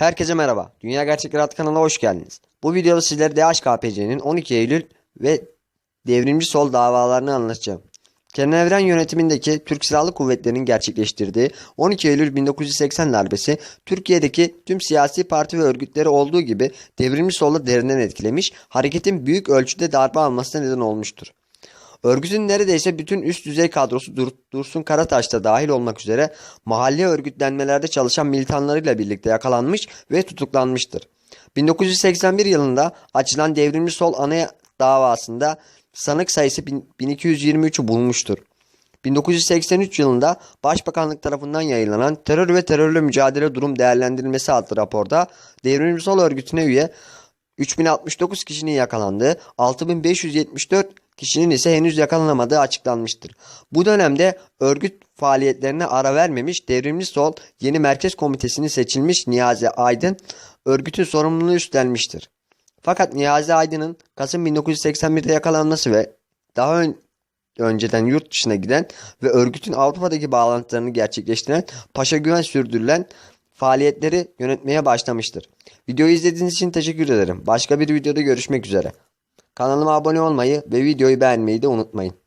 Herkese merhaba. Dünya Gerçekleri adlı kanalına hoş geldiniz. Bu videoda sizlere DHKPC'nin 12 Eylül ve devrimci sol davalarını anlatacağım. Kenan Evren yönetimindeki Türk Silahlı Kuvvetleri'nin gerçekleştirdiği 12 Eylül 1980 darbesi Türkiye'deki tüm siyasi parti ve örgütleri olduğu gibi devrimci solu derinden etkilemiş, hareketin büyük ölçüde darbe almasına neden olmuştur. Örgütün neredeyse bütün üst düzey kadrosu Dur- Dursun Karataş'ta dahil olmak üzere mahalle örgütlenmelerde çalışan militanlarıyla birlikte yakalanmış ve tutuklanmıştır. 1981 yılında açılan devrimci sol ana davasında sanık sayısı bin- 1223'ü bulmuştur. 1983 yılında Başbakanlık tarafından yayınlanan Terör ve Terörle Mücadele Durum Değerlendirilmesi adlı raporda devrimci sol örgütüne üye 3069 kişinin yakalandığı, 6574 kişinin ise henüz yakalanamadığı açıklanmıştır. Bu dönemde örgüt faaliyetlerine ara vermemiş devrimci sol yeni merkez komitesini seçilmiş Niyazi Aydın örgütün sorumluluğunu üstlenmiştir. Fakat Niyazi Aydın'ın Kasım 1981'de yakalanması ve daha ön- önceden yurt dışına giden ve örgütün Avrupa'daki bağlantılarını gerçekleştiren Paşa Güven sürdürülen faaliyetleri yönetmeye başlamıştır. Videoyu izlediğiniz için teşekkür ederim. Başka bir videoda görüşmek üzere. Kanalıma abone olmayı ve videoyu beğenmeyi de unutmayın.